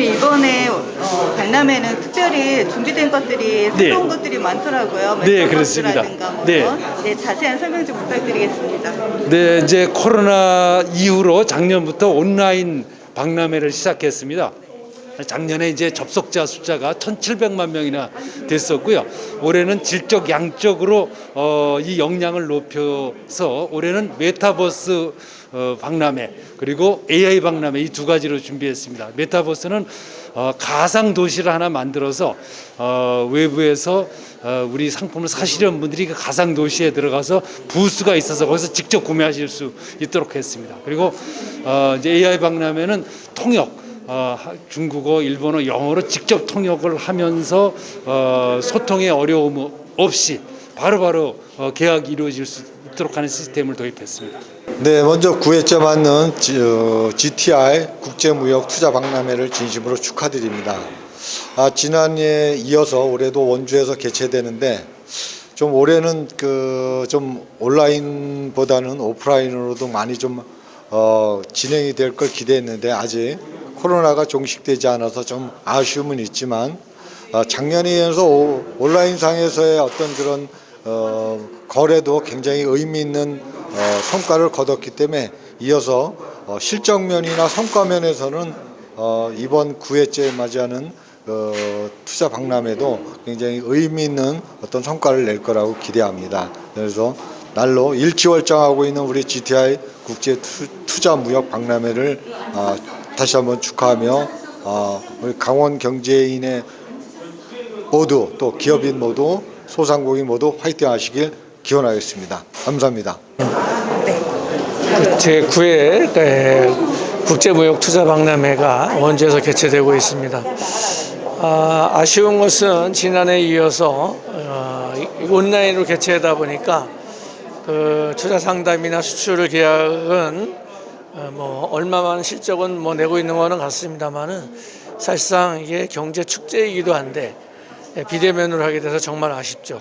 선생님 이번에 어, 박람회는 특별히 준비된 것들이 네. 새로운 것들이 많더라고요. 네, 그렇습니다. 뭐 네. 네. 자세한 설명 좀 부탁드리겠습니다. 네, 이제 코로나 이후로 작년부터 온라인 박람회를 시작했습니다. 작년에 이제 접속자 숫자가 1,700만 명이나 됐었고요. 올해는 질적 양적으로 어, 이 역량을 높여서 올해는 메타버스 어, 박람회 그리고 AI 박람회 이 두 가지로 준비했습니다. 메타버스는 어, 가상 도시를 하나 만들어서 어, 외부에서 어, 우리 상품을 사시려는 분들이 그 가상 도시에 들어가서 부스가 있어서 거기서 직접 구매하실 수 있도록 했습니다. 그리고 어, 이제 AI 박람회는 통역 어, 하- 중국어, 일본어, 영어로 직접 통역을 하면서 어, 소통의 어려움 없이 바로 바로 어, 계약이 이루어질 수 있도록 하는 시스템을 도입했습니다. 네, 먼저 9회째 맞는 GTI 국제무역 투자 박람회를 진심으로 축하드립니다. 아, 지난해에 이어서 올해도 원주에서 개최되는데 좀 올해는 그 좀 온라인보다는 오프라인으로도 많이 좀 어, 진행이 될 걸 기대했는데 아직 코로나가 종식되지 않아서 좀 아쉬움은 있지만 어, 작년에 이어서 오- 온라인상에서의 어떤 그런 어, 거래도 굉장히 의미 있는 어, 성과를 거뒀기 때문에 이어서 어, 실적면이나 성과면에서는 어, 이번 9회째 맞이하는 어, 투자 박람회도 굉장히 의미 있는 어떤 성과를 낼 거라고 기대합니다. 그래서 날로 일치월장하고 있는 우리 GTI 국제 투, 투자 무역 박람회를 아, 다시 한번 축하하며 아, 우리 강원 경제인의 모두 또 기업인 모두 소상공인 모두 화이팅 하시길 기원하겠습니다. 감사합니다. 제 9회 국제무역투자박람회가 원주에서 개최되고 있습니다. 아, 아쉬운 것은 지난해에 이어서 어, 이- 온라인으로 개최하다 보니까 그 투자 상담이나 수출 계약은 어, 뭐 얼마만 실적은 뭐 내고 있는 거는 같습니다만은 사실상 이게 경제 축제이기도 한데 예, 비대면으로 하게 돼서 정말 아쉽죠.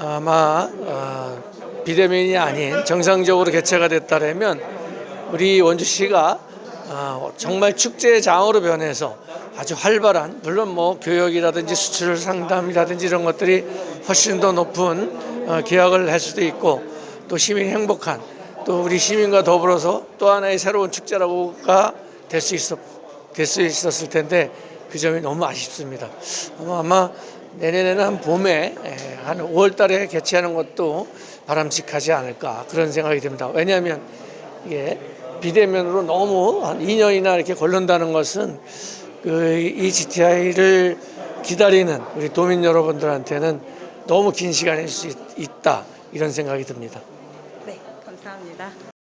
아마 어, 비대면이 아닌 정상적으로 개최가 됐다면 우리 원주시가 어, 정말 축제의 장으로 변해서 아주 활발한 물론 뭐 교역이라든지 수출 상담이라든지 이런 것들이 훨씬 더 높은 어, 계약을 할 수도 있고 또 시민이 행복한 또 우리 시민과 더불어서 또 하나의 새로운 축제라고가 될 수 있었 될수 있었을 텐데 그 점이 너무 아쉽습니다. 아마, 아마 내년에는 한 봄에 에, 한 5월 달에 개최하는 것도 바람직하지 않을까 그런 생각이 듭니다. 왜냐하면 이게 비대면으로 너무 한 2년이나 이렇게 걸른다는 것은 그 이 GTI를 기다리는 우리 도민 여러분들한테는 너무 긴 시간일 수 있- 있다 이런 생각이 듭니다. 네, 감사합니다.